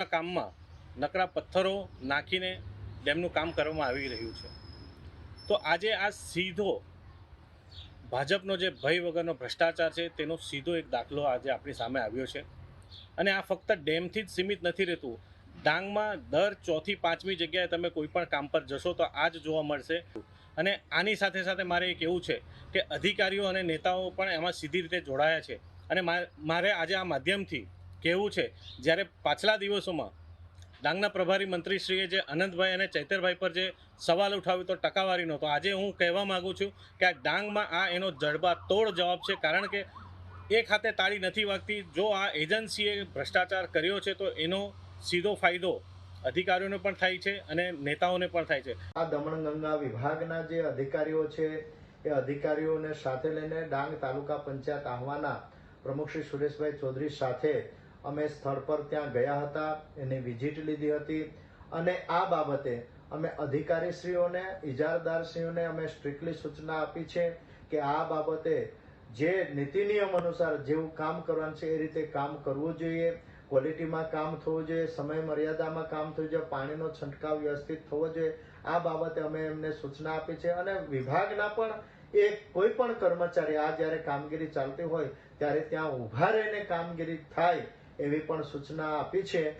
કામમાં નકરા પથ્થરો નાખીને ડેમનું કામ કરવામાં આવી રહ્યું છે. તો આજે આ સીધો ભાજપનો જે ભય વગરનો ભ્રષ્ટાચાર છે, તેનો સીધો એક દાખલો આજે આપણી સામે આવ્યો છે. અને આ ફક્ત ડેમથી જ સીમિત નથી રહેતું. ડાંગમાં દર ચોથી પાંચમી જગ્યાએ તમે કોઈ પણ કામ પર જશો તો આ જ જોવા મળશે. અને આની સાથે સાથે મારે એ કહેવું છે કે અધિકારીઓ અને નેતાઓ પણ એમાં સીધી રીતે જોડાયા છે. અને મારે આજે આ માધ્યમથી કહેવું છે? જ્યારે પાછલા દિવસોમાં ડાંગના પ્રભારી મંત્રીશ્રીએ જે અનંતભાઈ અને ચૈતરભાઈ પર જે સવાલ ઉઠાવ્યો તો ટકાવારીનો તો આજે હું કહેવા માગું છું કે આ ડાંગમાં આ એનો જડબા તોડ જવાબ છે. કારણ કે એક હાથે તાળી નથી વાગતી. જો આ એજન્સીએ ભ્રષ્ટાચાર કર્યો છે તો એનો સીધો ફાયદો અધિકારીઓને પણ થાય છે અને નેતાઓને પણ થાય છે. આ દમણગંગા વિભાગના જે અધિકારીઓ છે, એ અધિકારીઓને સાથે લઈને ડાંગ તાલુકા પંચાયત આહવાના પ્રમુખ શ્રી સુરેશભાઈ ચૌધરી સાથે અમે સ્થળ પર ત્યાં ગયા હતા, એની વિઝિટ લીધી હતી. અને આ બાબતે અમે અધિકારીશ્રીઓને, ઇજારદારશ્રીઓને અમે સ્ટ્રિક્ટલી સૂચના આપી છે કે આ બાબતે જે નીતિ નિયમ અનુસાર જેવું કામ કરવાનું છે એ રીતે કામ કરવું જોઈએ. ક્વોલિટીમાં કામ થવું જોઈએ સમય મર્યાદામાં કામ થવું જોઈએ, પાણીનો છંટકાવ વ્યવસ્થિત થવો જોઈએ. આ બાબતે અમે એમને સૂચના આપી છે અને વિભાગના પણ એ કોઈ પણ કર્મચારી આ જ્યારે કામગીરી ચાલતી હોય, ત્યારે ત્યાં ઊભા રહીને કામગીરી થાય એવી પણ સૂચના આપી છે.